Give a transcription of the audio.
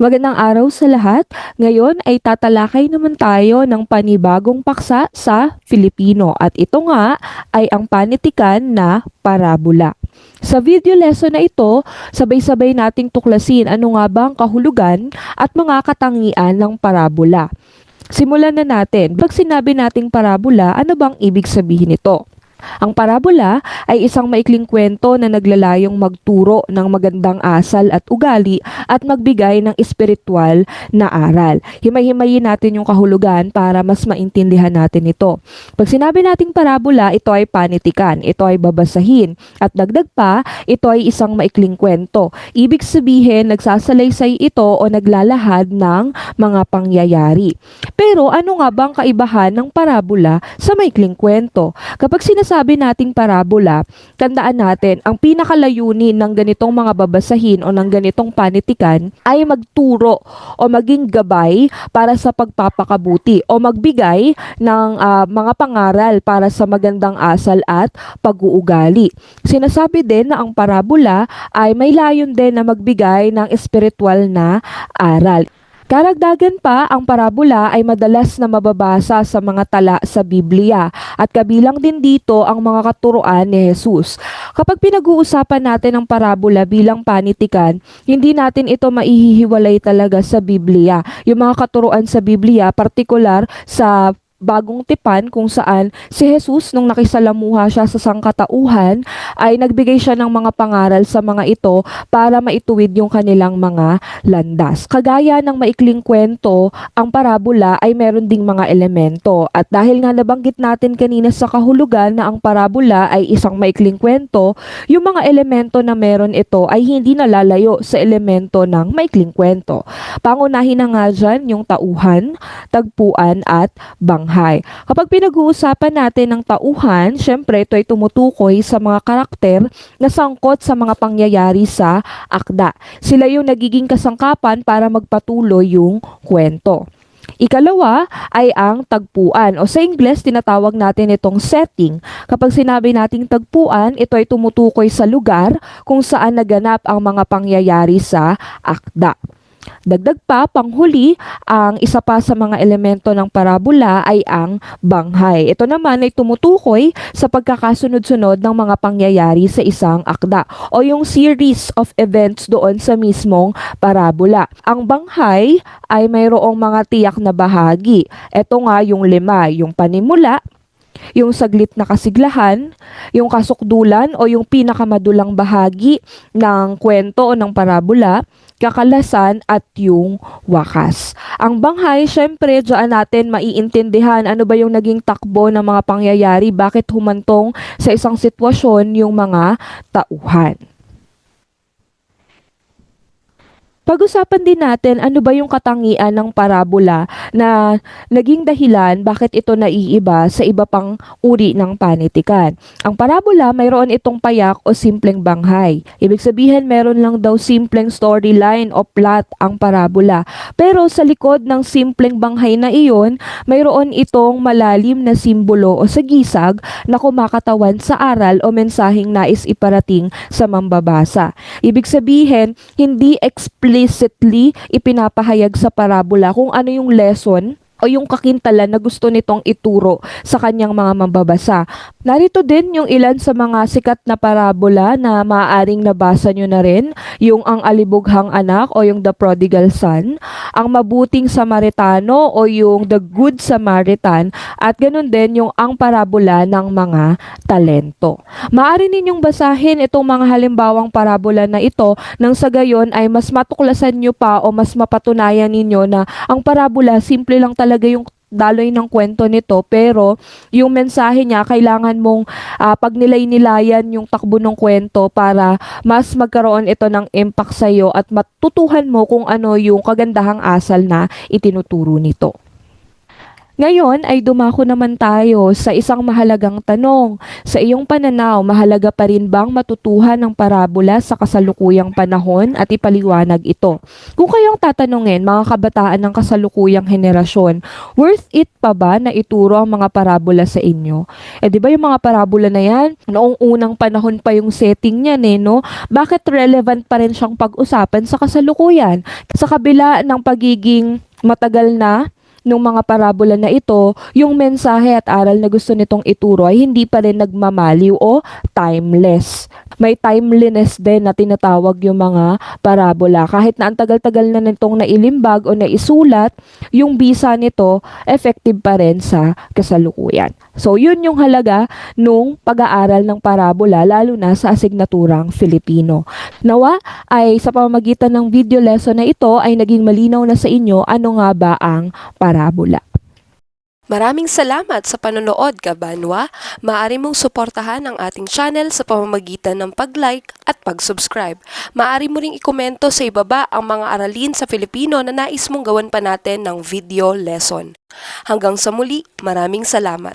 Magandang araw sa lahat. Ngayon ay tatalakay naman tayo ng panibagong paksa sa Filipino at ito nga ay ang panitikan na parabola. Sa video lesson na ito, sabay-sabay nating tuklasin ano nga ba ang kahulugan at mga katangian ng parabola. Simulan na natin. Pag sinabi nating parabola, ano bang ibig sabihin nito? Ang parabola ay isang maikling kwento na naglalayong magturo ng magandang asal at ugali at magbigay ng espiritual na aral. Himay-himayin natin yung kahulugan para mas maintindihan natin ito. Pag sinabi nating parabola, ito ay panitikan, ito ay babasahin, at dagdag pa, ito ay isang maikling kwento. Ibig sabihin, nagsasalaysay ito o naglalahad ng mga pangyayari. Pero ano nga bang kaibahan ng parabola sa maikling kwento? Kapag sinasabi nating parabola, tandaan natin, ang pinakalayunin ng ganitong mga babasahin o ng ganitong panitikan ay magturo o maging gabay para sa pagpapakabuti o magbigay ng ah, mga pangaral para sa magandang asal at pag-uugali. Sinasabi din na ang parabola ay may layon din na magbigay ng espiritual na aral. Karagdagan pa, ang parabola ay madalas na mababasa sa mga tala sa Biblia at kabilang din dito ang mga katuruan ni Jesus. Kapag pinag-uusapan natin ang parabola bilang panitikan, hindi natin ito maihihiwalay talaga sa Biblia. Yung mga katuruan sa Biblia, partikular sa bagong tipan kung saan si Jesus nung nakisalamuha siya sa sangkatauhan ay nagbigay siya ng mga pangaral sa mga ito para maituwid yung kanilang mga landas. Kagaya ng maikling kwento, ang parabola ay meron ding mga elemento at dahil nga nabanggit natin kanina sa kahulugan na ang parabola ay isang maikling kwento, yung mga elemento na meron ito ay hindi nalalayo sa elemento ng maikling kwento. Pangunahin na nga dyan yung tauhan, tagpuan at banghay. Kapag pinag-uusapan natin ng tauhan, syempre ito ay tumutukoy sa mga karakter na sangkot sa mga pangyayari sa akda. Sila yung nagiging kasangkapan para magpatuloy yung kwento. Ikalawa ay ang tagpuan o sa Ingles tinatawag natin itong setting. Kapag sinabi nating tagpuan, ito ay tumutukoy sa lugar kung saan naganap ang mga pangyayari sa akda. Dagdag pa, panghuli, ang isa pa sa mga elemento ng parabola ay ang banghay. Ito naman ay tumutukoy sa pagkakasunod-sunod ng mga pangyayari sa isang akda o yung series of events doon sa mismong parabola. Ang banghay ay mayroong mga tiyak na bahagi. Ito nga yung lima, yung panimula, yung saglit na kasiglahan, yung kasukdulan o yung pinakamadulang bahagi ng kwento o ng parabola, kakalasan at yung wakas. Ang banghay, syempre, dyan natin maiintindihan ano ba yung naging takbo ng mga pangyayari, bakit humantong sa isang sitwasyon yung mga tauhan. Pag-usapan din natin ano ba yung katangian ng parabola na naging dahilan bakit ito naiiba sa iba pang uri ng panitikan. Ang parabola mayroon itong payak o simpleng banghay. Ibig sabihin meron lang daw simpleng storyline o plot ang parabola. Pero sa likod ng simpleng banghay na iyon, mayroon itong malalim na simbolo o sagisag na kumakatawan sa aral o mensaheng nais iparating sa mambabasa. Ibig sabihin, hindi explicitly ipinapahayag sa parabola kung ano yung lesson o yung kakintalan na gusto nitong ituro sa kanyang mga mambabasa. Narito din yung ilan sa mga sikat na parabola na maaaring nabasa nyo na rin, yung ang alibughang anak o yung the prodigal son, ang mabuting Samaritano o yung the good Samaritan, at ganun din yung ang parabola ng mga talento. Maaari ninyong basahin itong mga halimbawang parabola na ito nang sa gayon ay mas matuklasan nyo pa o mas mapatunayan ninyo na ang parabola simple lang talaga yung daloy ng kwento nito pero yung mensahe niya kailangan mong ah, pagnilay-nilayan yung takbo ng kwento para mas magkaroon ito ng impact sa iyo at matutuhan mo kung ano yung kagandahang asal na itinuturo nito. Ngayon ay dumako naman tayo sa isang mahalagang tanong. Sa iyong pananaw, mahalaga pa rin bang matutuhan ng parabola sa kasalukuyang panahon at ipaliwanag ito? Kung kayong tatanungin mga kabataan ng kasalukuyang henerasyon, worth it pa ba na ituro ang mga parabola sa inyo? Eh di ba yung mga parabola na yan, noong unang panahon pa yung setting niyan eh, no? Bakit relevant pa rin siyang pag-usapan sa kasalukuyan? Sa kabila ng pagiging matagal na nung mga parabola na ito, yung mensahe at aral na gusto nitong ituro ay hindi pa rin nagmamaliw o timeless. May timeliness din na tinatawag yung mga parabola. Kahit na ang tagal-tagal na nitong nailimbag o naisulat, yung bisa nito effective pa rin sa kasalukuyan. So, yun yung halaga nung pag-aaral ng parabola, lalo na sa asignaturang Filipino. Nawa ay sa pamamagitan ng video lesson na ito ay naging malinaw na sa inyo ano nga ba ang parabola. Maraming salamat sa panonood, Kabanwa. Maaari mong suportahan ang ating channel sa pamamagitan ng pag-like at pag-subscribe. Maaari mo ring ikomento sa ibaba ang mga aralin sa Filipino na nais mong gawan pa natin ng video lesson. Hanggang sa muli, maraming salamat.